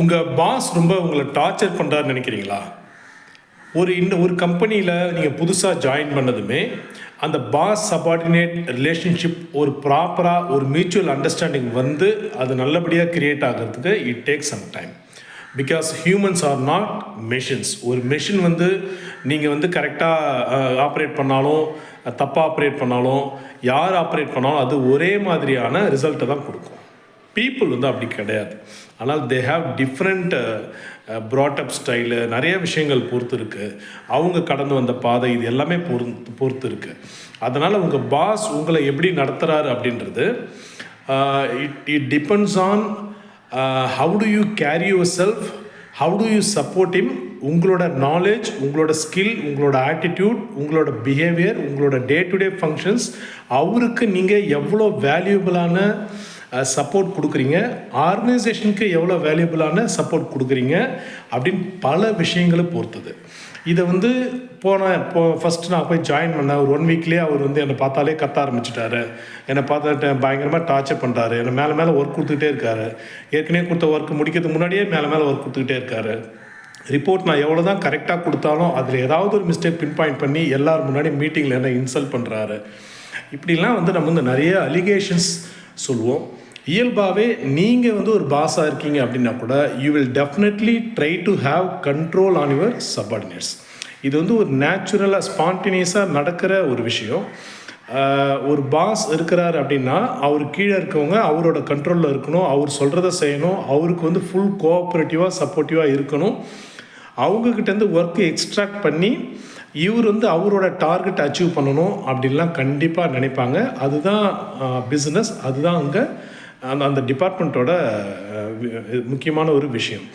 உங்கள் பாஸ் ரொம்ப உங்களை டார்ச்சர் பண்ணுறாருன்னு நினைக்கிறீங்களா? ஒரு இந்த ஒரு கம்பெனியில் நீங்கள் புதுசாக ஜாயின் பண்ணதுமே அந்த பாஸ் சபார்டினேட் ரிலேஷன்ஷிப் ஒரு ப்ராப்பராக ஒரு மியூச்சுவல் அண்டர்ஸ்டாண்டிங் வந்து அது நல்லபடியாக கிரியேட் ஆகிறதுக்கு it take some time because humans are not machines ஒரு மெஷின் வந்து நீங்கள் வந்து கரெக்டாக ஆப்ரேட் பண்ணாலும் தப்பாக ஆப்ரேட் பண்ணாலும் யார் ஆப்ரேட் பண்ணாலும் அது ஒரே மாதிரியான ரிசல்ட்டை தான் கொடுக்கும். பீப்புள் வந்து அப்படி கிடையாது. ஆனால் they have different brought up style நிறைய விஷயங்கள் பொறுத்து இருக்குது அவங்க கடந்து வந்த பாதை இது எல்லாமே பொறுத்து பொறுத்து இருக்குது அதனால் உங்கள் பாஸ் உங்களை எப்படி நடத்துகிறாரு அப்படின்றது it it depends on how do you carry yourself how do you support him உங்களோட நாலேஜ் உங்களோட ஸ்கில் உங்களோட ஆட்டிடியூட் உங்களோட பிஹேவியர் உங்களோட டே டு டே ஃபங்க்ஷன்ஸ் அவருக்கு நீங்கள் எவ்வளோ வேல்யூபிளான சப்போர்ட் கொடுக்குறீங்க. ஆர்கனைசேஷனுக்கு எவ்வளோ வேல்யூபிளான சப்போர்ட் கொடுக்குறீங்க அப்படின்னு பல விஷயங்களை பொறுத்தது. இதை வந்து போன இப்போ ஃபஸ்ட்டு நான் போய் ஜாயின் பண்ணேன். ஒரு ஒன் வீக்லேயே அவர் வந்து என்னை பார்த்தாலே கத்த ஆரம்பிச்சிட்டாரு. என்னை பார்த்துட்டு பயங்கரமாக டார்ச்சர் பண்ணுறாரு என்னை மேலே மேலே ஒர்க் கொடுத்துக்கிட்டே இருக்காரு. ஏற்கனவே கொடுத்த ஒர்க் முடிக்கிறதுக்கு முன்னாடியே மேலே மேலே ஒர்க் கொடுத்துக்கிட்டே இருக்காரு. ரிப்போர்ட் நான் எவ்வளோ தான் கரெக்டாக கொடுத்தாலும் அதில் ஏதாவது ஒரு மிஸ்டேக் பின் பாயிண்ட் பண்ணி எல்லார் முன்னாடி மீட்டிங்கில் என்ன இன்சல்ட் பண்ணுறாரு இப்படிலாம் வந்து நம்ம வந்து நிறைய அலிகேஷன்ஸ் சொல்லுவோம். இயல்பாகவே நீங்கள் வந்து ஒரு பாஸாக இருக்கீங்க அப்படின்னா கூட you will definitely try to have control on your subordinates இது வந்து ஒரு நேச்சுரலாக ஸ்பான்டினியஸாக நடக்கிற ஒரு விஷயம். ஒரு பாஸ் இருக்கிறார் அப்படின்னா அவர் கீழே இருக்கவங்க அவரோட கண்ட்ரோலில் இருக்கணும் அவர் சொல்கிறத செய்யணும் அவருக்கு வந்து ஃபுல் கோஆப்ரேட்டிவாக சப்போர்ட்டிவாக இருக்கணும். அவங்கக்கிட்டேருந்து ஒர்க்கு எக்ஸ்ட்ராக்ட் பண்ணி இவர் வந்து அவரோட டார்கெட் அச்சீவ் பண்ணணும் அப்படின்லாம் கண்டிப்பாக நினைப்பாங்க. அதுதான் பிஸ்னஸ் அதுதான் அங்கே அந்த அந்த டிபார்ட்மெண்ட்டோட முக்கியமான ஒரு விஷயம்.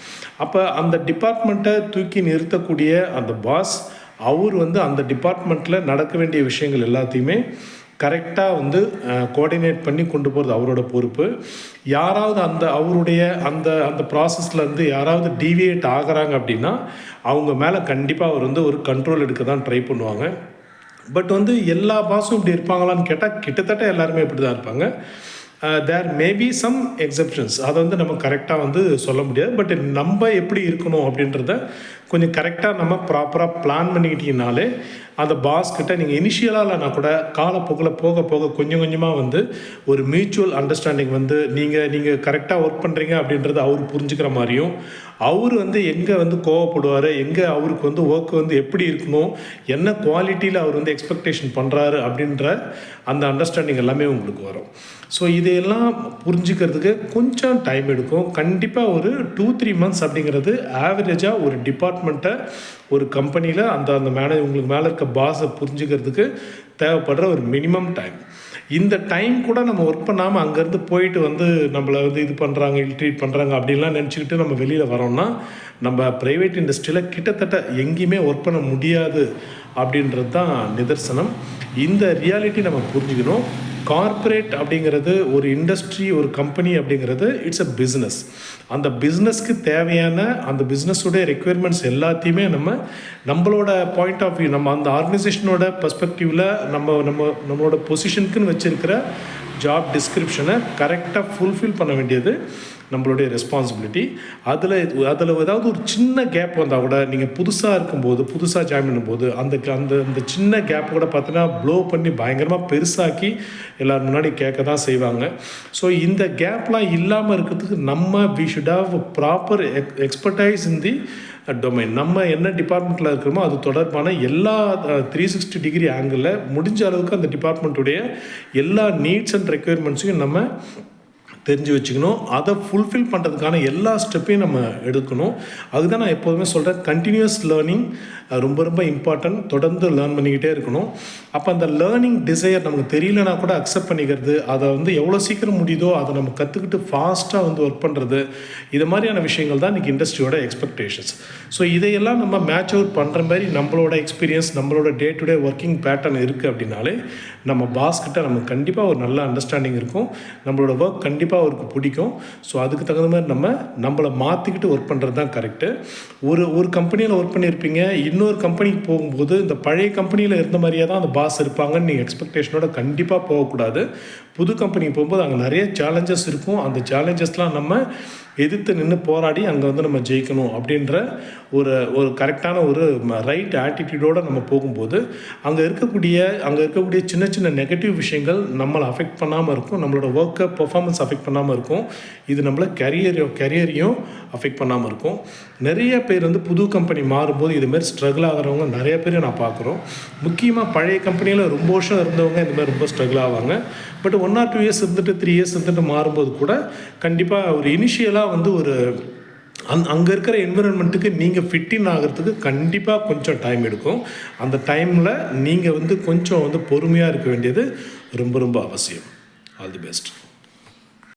அப்போ அந்த டிபார்ட்மெண்ட்டை தூக்கி நிறுத்தக்கூடிய அந்த பாஸ் அவர் வந்து அந்த டிபார்ட்மெண்ட்டில் நடக்க வேண்டிய விஷயங்கள் எல்லாத்தையுமே கரெக்டாக வந்து கோஆர்டினேட் பண்ணி கொண்டு போகிறது அவரோட பொறுப்பு. யாராவது அந்த அவருடைய அந்த அந்த ப்ராசஸ்லேருந்து யாராவது டீவியேட் ஆகுறாங்க அப்படின்னா அவங்க மேலே கண்டிப்பாக அவர் வந்து ஒரு கண்ட்ரோல் எடுக்க தான் ட்ரை பண்ணுவாங்க. பட் வந்து எல்லா பாஸும் இப்படி இருப்பாங்களான்னு கேட்டால் கிட்டத்தட்ட எல்லாருமே இப்படி தான் இருப்பாங்க. தேர் மேபி சம் எக்ஸப்ஷன்ஸ் அதை வந்து நம்ம கரெக்டாக வந்து சொல்ல முடியாது. பட் நம்ம எப்படி இருக்கணும் அப்படின்றத கொஞ்சம் கரெக்டாக நம்ம ப்ராப்பராக பிளான் பண்ணிக்கிட்டீங்கனாலே அந்த பாஸ் கிட்ட நீங்கள் இனிஷியலாக இல்லைனா கூட காலப்போக்கில் போக போக கொஞ்சம் கொஞ்சமாக வந்து ஒரு மியூச்சுவல் அண்டர்ஸ்டாண்டிங் வந்து நீங்கள் நீங்கள் கரெக்டாக ஒர்க் பண்ணுறீங்க அப்படின்றத அவர் புரிஞ்சுக்கிற மாதிரியும் அவர் வந்து எங்கே வந்து கோவப்படுவார் எங்கே அவருக்கு வந்து ஒர்க் வந்து எப்படி இருக்கணும் என்ன குவாலிட்டியில் அவர் வந்து எக்ஸ்பெக்டேஷன் பண்ணுறாரு அப்படின்ற அந்த அண்டர்ஸ்டாண்டிங் எல்லாமே உங்களுக்கு வரும். ஸோ இதையெல்லாம் புரிஞ்சுக்கிறதுக்கு கொஞ்சம் டைம் எடுக்கும். கண்டிப்பாக ஒரு டூ த்ரீ மந்த்ஸ் அப்படிங்கிறது ஆவரேஜாக ஒரு டிபார்ட்மெண்ட்டை ஒரு கம்பெனியில் அந்த அந்த மேனே உங்களுக்கு மேலே இருக்க பாஸை புரிஞ்சுக்கிறதுக்கு தேவைப்படுற ஒரு மினிமம் டைம் இந்த டைம் கூட நம்ம ஒர்க் பண்ணாமல் அங்கேருந்து போயிட்டு வந்து நம்மளை வந்து இது பண்ணுறாங்க இல்ட்ரீட் பண்ணுறாங்க அப்படின்லாம் நினச்சிக்கிட்டு நம்ம வெளியில் வரோம்னா நம்ம ப்ரைவேட் இண்டஸ்ட்ரியில் கிட்டத்தட்ட எங்கேயுமே ஒர்க் பண்ண முடியாது அப்படின்றது தான் நிதர்சனம். இந்த ரியாலிட்டி நம்ம புரிஞ்சுக்கணும். கார்ப்பரேட் அப்படிங்கிறது ஒரு இண்டஸ்ட்ரி ஒரு கம்பெனி அப்படிங்கிறது இட்ஸ் அ பிஸ்னஸ் அந்த பிஸ்னஸ்க்கு தேவையான அந்த பிஸ்னஸுடைய ரெக்குயர்மெண்ட்ஸ் எல்லாத்தையுமே நம்ம நம்மளோட பாயிண்ட் ஆஃப் வியூ நம்ம அந்த ஆர்கனைசேஷனோட பர்ஸ்பெக்டிவில் நம்ம நம்ம நம்மளோட பொசிஷனுக்குன்னு வச்சுருக்கிற ஜாப் டிஸ்கிரிப்ஷனை கரெக்டாக ஃபுல்ஃபில் பண்ண வேண்டியது நம்மளுடைய ரெஸ்பான்சிபிலிட்டி அதில் அதில் ஏதாவது ஒரு சின்ன கேப் வந்தால் கூட நீங்கள் புதுசாக இருக்கும்போது புதுசாக ஜாயின் பண்ணும்போது அந்த அந்த அந்த சின்ன கேப் கூட பார்த்தீங்கன்னா ப்ளோ பண்ணி பயங்கரமாக பெருசாக்கி எல்லோரும் முன்னாடி கேட்க தான் செய்வாங்க. ஸோ இந்த கேப்லாம் இல்லாமல் இருக்கிறதுக்கு நம்ம we should have proper expertise in the domain நம்ம என்ன டிபார்ட்மெண்ட்டில் இருக்கிறோமோ அது தொடர்பான எல்லா த்ரீ சிக்ஸ்டி டிகிரி ஆங்கிளில் முடிஞ்ச அளவுக்கு அந்த டிபார்ட்மெண்ட்டுடைய எல்லா நீட்ஸ் அண்ட் ரெக்குயர்மெண்ட்ஸையும் நம்ம தெரிஞ்சு வச்சுக்கணும். அதை ஃபுல்ஃபில் பண்ணுறதுக்கான எல்லா ஸ்டெப்பையும் நம்ம எடுக்கணும். அதுதான் நான் எப்போதுமே சொல்கிறேன் கண்டினியூஸ் லேர்னிங் ரொம்ப ரொம்ப இம்பார்ட்டன்ட் தொடர்ந்து லேர்ன் பண்ணிக்கிட்டே இருக்கணும். அப்போ அந்த லேர்னிங் டிசையர் நமக்கு தெரியலனா கூட அக்செப்ட் பண்ணிக்கிறது அதை வந்து எவ்வளோ சீக்கிரம் முடியுதோ அதை நம்ம கற்றுக்கிட்டு ஃபாஸ்ட்டாக வந்து ஒர்க் பண்ணுறது இது மாதிரியான விஷயங்கள் தான் இன்றைக்கி இண்டஸ்ட்ரியோட எக்ஸ்பெக்டேஷன்ஸ் ஸோ இதையெல்லாம் நம்ம மேட்ச் அவுட் பண்ணுற மாதிரி நம்மளோட எக்ஸ்பீரியன்ஸ் நம்மளோட day to day working pattern இருக்குது அப்படின்னாலே நம்ம பாஸ்கிட்ட நமக்கு கண்டிப்பாக ஒரு நல்ல அண்டர்ஸ்டாண்டிங் இருக்கும். நம்மளோட ஒர்க் கண்டிப்பாக கண்டிப்பாக அவருக்கு பிடிக்கும். ஸோ அதுக்கு தகுந்த மாதிரி நம்ம நம்மளை மாற்றிக்கிட்டு ஒர்க் பண்ணுறது தான் கரெக்டு ஒரு ஒரு கம்பெனியில் ஒர்க் பண்ணியிருப்பீங்க இன்னொரு கம்பெனிக்கு போகும்போது இந்த பழைய கம்பெனியில் இருந்த மாதிரியே தான் அந்த பாஸ் இருப்பாங்கன்னு நீங்கள் எக்ஸ்பெக்டேஷனோட கண்டிப்பாக போகக்கூடாது. புது கம்பெனிக்கு போகும்போது அங்கே நிறைய சேலஞ்சஸ் இருக்கும். அந்த சேலஞ்சஸ்லாம் நம்ம எதிர்த்து நின்று போராடி அங்கே வந்து நம்ம ஜெயிக்கணும் அப்படின்ற ஒரு ஒரு கரெக்டான ஒரு ரைட் ஆட்டிடியூடோடு நம்ம போகும்போது அங்கே இருக்கக்கூடிய அங்கே இருக்கக்கூடிய சின்ன சின்ன நெகட்டிவ் விஷயங்கள் நம்மளை அஃபெக்ட் பண்ணாமல் இருக்கும். நம்மளோட ஒர்க்கை பர்ஃபார்மன்ஸ் அஃபெக்ட் பண்ணாமல் இருக்கும். இது நம்மளை கரியரையும் கரியரையும் அஃபெக்ட் பண்ணாமல் இருக்கும். நிறைய பேர் வந்து புது கம்பெனி மாறும்போது இதுமாரி ஸ்ட்ரகிள் ஆகிறவங்க நிறைய பேர் நான் பார்க்குறோம். முக்கியமாக பழைய கம்பெனியில் ரொம்ப வருஷம் இருந்தவங்க இந்த மாதிரி ரொம்ப ஸ்ட்ரகிள் ஆவாங்க. But one or two years இருந்துட்டு த்ரீ இயர்ஸ் இருந்துட்டு மாறும்போது கூட கண்டிப்பாக ஒரு இனிஷியலாக வந்து ஒரு அந் அங்கே இருக்கிற என்விரான்மெண்ட்டுக்கு நீங்கள் ஃபிட்டின் ஆகிறதுக்கு கண்டிப்பாக கொஞ்சம் டைம் எடுக்கும். அந்த டைமில் நீங்கள் வந்து கொஞ்சம் வந்து பொறுமையாக இருக்க வேண்டியது ரொம்ப ரொம்ப அவசியம். All the best